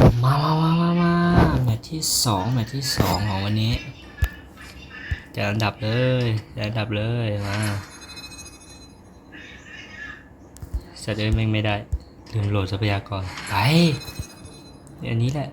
มามามามามาแมตช์ที่สองแมตช์ที่สองของวันนี้จะอันดับเลยจะอันดับเลยมาจะเดินแม่งไม่ได้ลืมโหลดทรัพยากรไปอันนี้แหละ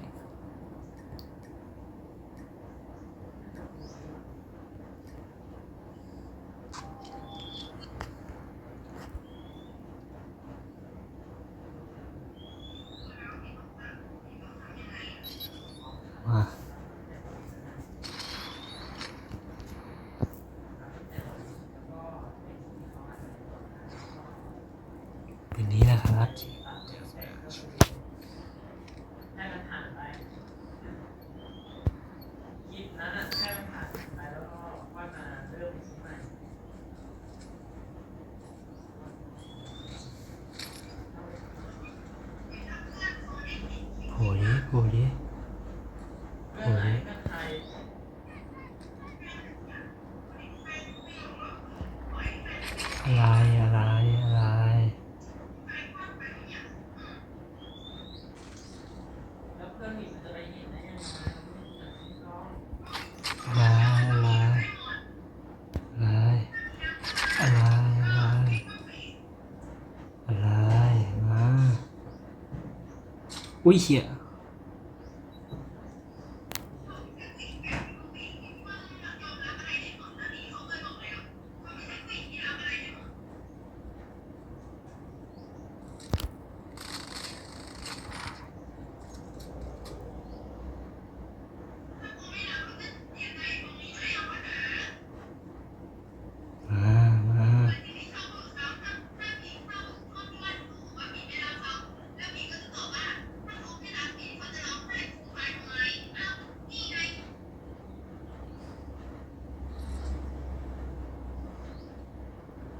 危险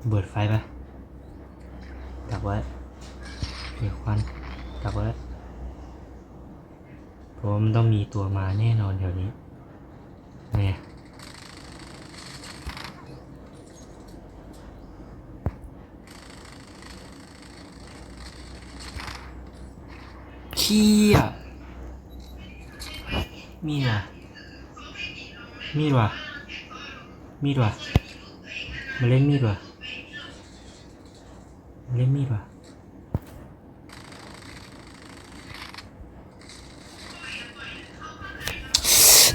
เบิดไฟปะดับไว้เดี๋ยวควันดับไว้เพราะว่ามันต้องมีตัวมาแน่นอนแถวนี้เนี่ยเชี่ยมีดว่ะมีดว่ะมีดว่ะมาเล่นมีดว่ะ เล่นมีดว่ะ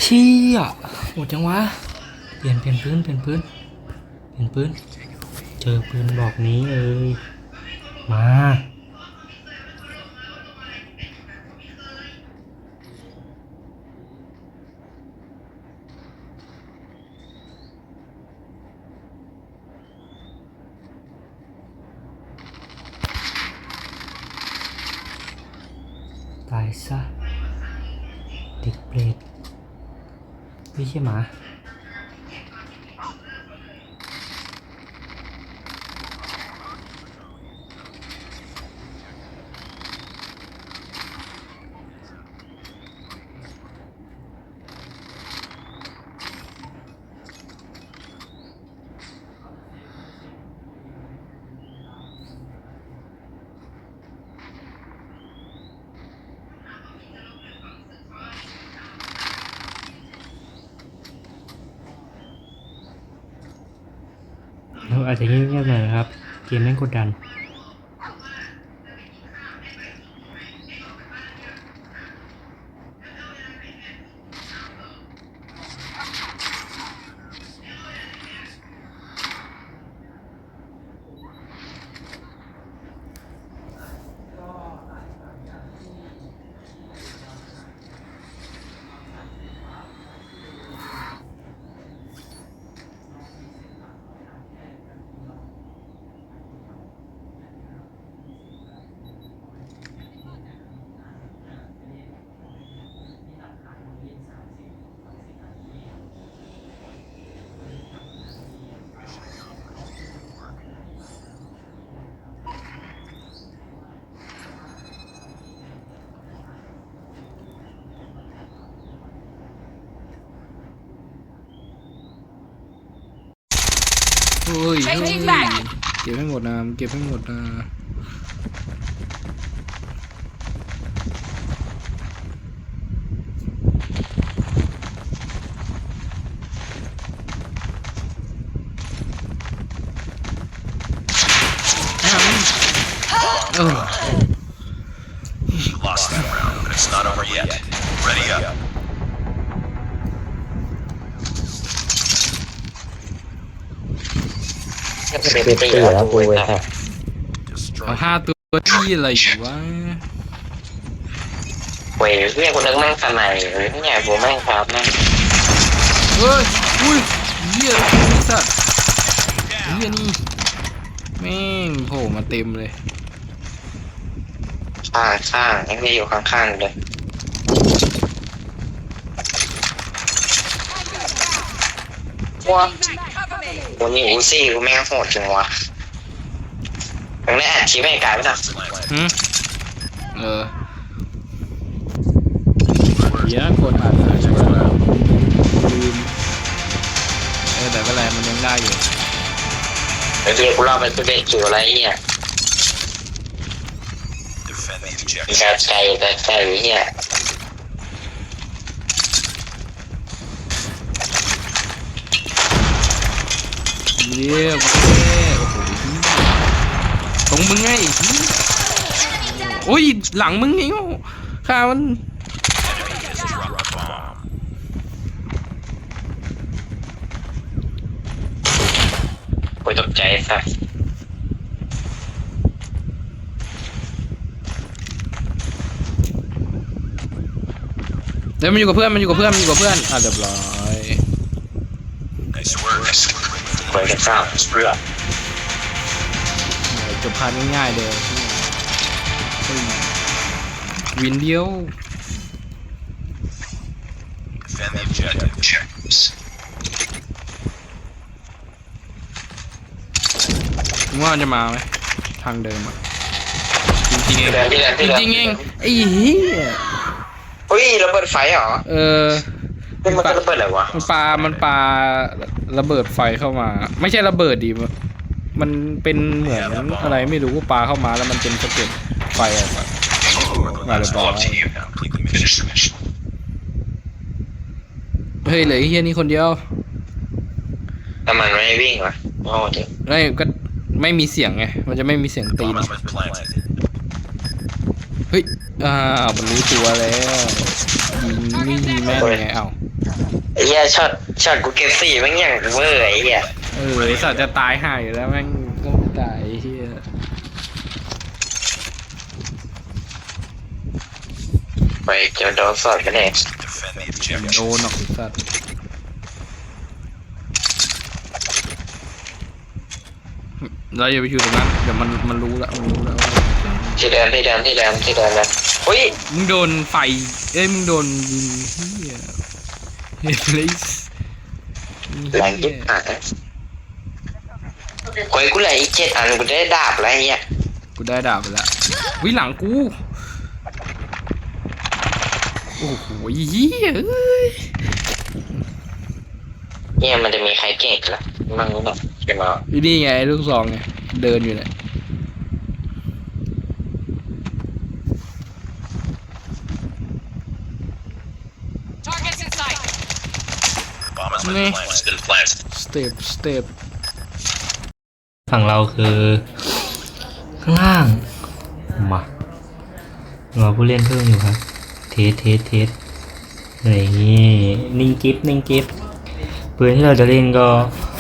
เชี่ยหมดจังวะ เปลี่ยนเปลี่ยนพื้นเปลี่ยนพื้นเปลี่ยนพื้น เจอพื้นบอกนี้เลย มา ซะติดเบรกไม่ใช่หมา อาจจะเงียบๆหน่อยนะครับ เกมแม่งกดดัน ฮ้ย Take เฮ้ย me back เก็บให้หมดนะเก็บให้หมดนะเออ Lost that round, but it's not over yet. Ready up. เซฟตี้แล้วกูไอ้สัสเอา Destroy. ห้าตัวที่อะไรอยู่วะเว้ยเรียกกูนึกแม่งสนายหรือเนี่ยกูแม่งครับแม่งเฮ้ยอุ้ยเหี้ยไอ้สัตว์เหี้ยนี่แม่งโผล่มาเต็มเลยข้างข้างไอ้นี่อยู่ข้างๆเลยว้า วันนี้อูซี่กูแม่งโหดจังวะมึงได้อ่านคลิปให้กายไหมล่ะหืมเออเดี๋ยวกดอ่านเลยลืมเออแต่ไม่เป็ไรมันยังได้อยู่ไอ้เหี้ยกูรอบไปกูได้คิวอะไรเหี้ย Defend the มี objective. แต่ใจแต่ใจเหี้ย เรียบโอ้โหตรงมึงไงโอ้ยหลังมึงไงข้ามัน Drop a bomb. กูตกใจสัสเดี๋ยวมันอยู่กับเพื่อนมันอยู่กับเพื่อนมันอยู่กับเพื่อนอะเรียบร้อย เปิดกันเศร้าเพื่อจบพาร์ทง่ายๆเลยเฮ้ยวินเดียว Defend the objective. มึงว่ามันจะมาไหมทางเดิมอะจริงๆเองที่เดินที่เดินที่เดินจริงๆเองไอ้เหี้ยเฮ้ยระเบิดไฟเหรอ เออ นี่มันก็ระเบิดอะไรวะมันปามันปาระเบิดไฟเข้ามา ไม่ใช่ระเบิดดิมันมันเป็นเหมือนอะไรไม่รู้ปาเข้ามาแล้วมันเป็นสะเก็ดไฟออกมา Now it's all up to you. Now quickly finish the mission. เฮ้ยเหลือไอ้เฮียนี่คนเดียวแต่มันไม่วิ่งวะโอ้เจ๋งไม่ก็ไม่มีเสียงไง มันจะไม่มีเสียงตีน Bomb has been planted. เฮ้ยอ้าวมันรู้ตัวแล้วยิงนี่ แม่นไงเอ้าไอ้เหี้ยช็อตช็อตกูเก็บสี่แม่งอย่างเวอร์ไอ้เหี้ยเออไอ้สัตว์จะตายห่าอยู่แล้วแม่งก็ไม่ตายไอ้เฮียไปเจอโดนสอดกันเอง Defend the objective. โดนหรอกไอ้สัตว์เราอย่าไปอยู่ตรงนั้นเดี๋ยวมันมันรู้แล้วมันรู้แล้วว่า ที่เดินที่เดินที่เดินที่เดินเลยเฮ้ยมึงโดนไฟ เอ้ยมึงโดนยิงเฮียเฮ้ยเลสแรงยิบหายเฮ้ยกูเหลืออีกเจ็ดอันกูได้ดาบแล้วไอ้เหี้ยกูได้ดาบไปแล้ววิหลังกู โอ้โหเฮียเอ้ยเนี่ยมันจะมีใครเก่งอีกล่ะมั่งหรือเปล่าเก็บมานี่ไงลูกซองไงเดินอยู่เนี่ย Bomb has been Meh. planted. Has been planted. สเต็ปสเต็ปฝั่งเราคือข้างล่าง มาเราผู้เล่นเพิ่มอยู่ครับ เทสเทสเทสอะไรอย่างงี้นิ่งกิฟนิ่งกิฟปืนที่เราจะเล่นก็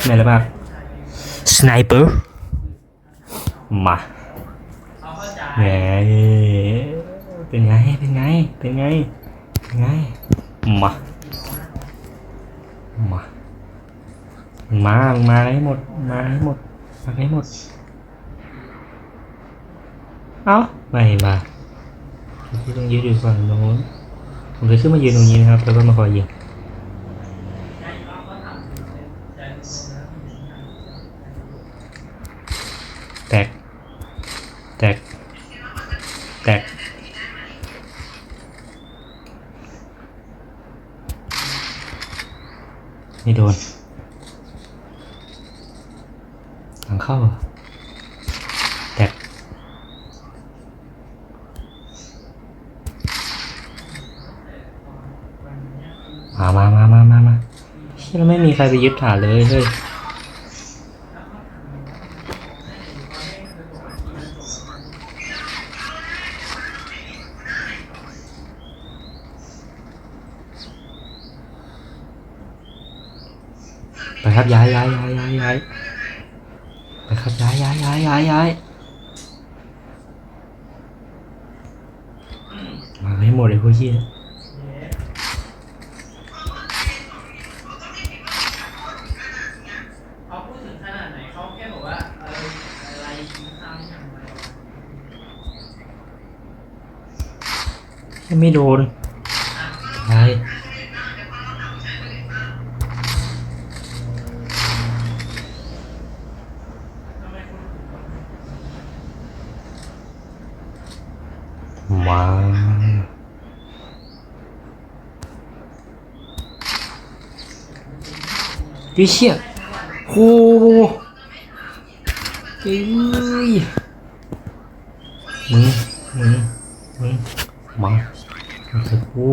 ในระบักสไนเปอร์มาแหมเป็นไง เป็นไง เป็นไง เป็นไง มา มา มามาให้หมด มาให้หมด มาให้หมด เอ้าไม่มาที่ต้องยืนอยู่ฝั่งโน้นผมจะขึ้นมายืนตรงนี้นะครับ แล้วก็มาคอยยิง ที่เราไม่มีใครไปยึดฐานเลยเฮ้ยไปครับย้ายย้ายย้ายย้ายย้ายไปครับย้ายย้ายย้ายย้ายย้ายมาให้หมดเลยพวกเฮีย ไม่โดนย้ายมาดิเชียโหเอ้ยมึงมึงมึงมา เถอะกู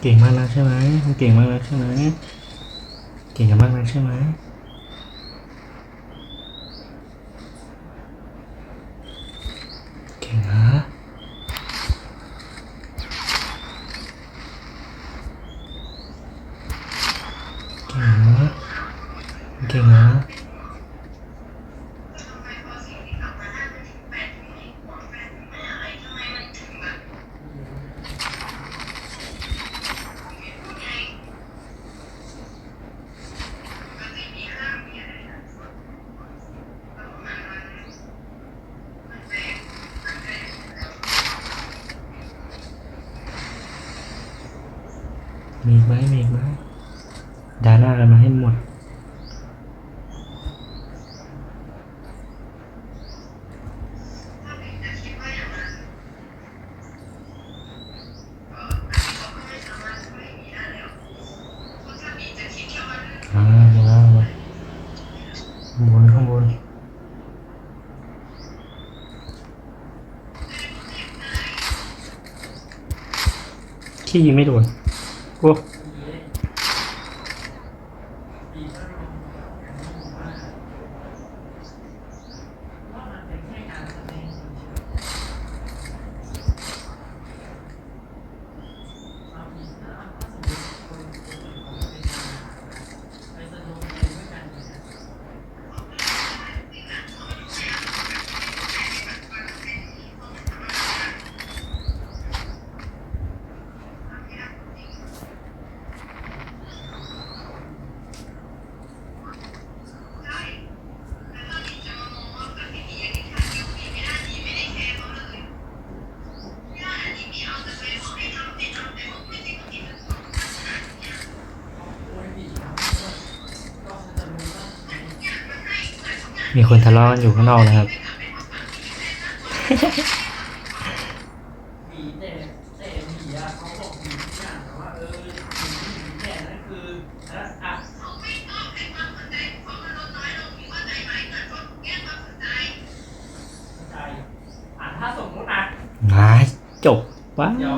เก่งมากนะใช่ไหมเก่งมากนะใช่ไหมเก่งกันมากนะใช่ไหมเก่งนะเก่งนะเก่งนะ มีอีกไหมมีอีกไหมดาหน้ากันมาให้หมด อ่ามามาข้างบนข้างบนที่ยิงไม่โดน โมีคนทะเลาะกันอยู่ข้างนอกนะครับผีแต่แต่ผีอะเขาบอกผีทุกอย่างแต่ว่าเออผีผีแต่นั่นคือแล้วอะเข้าใจอะถ้าสมมุติอะงายจบวะเดี๋ยวเขาจะ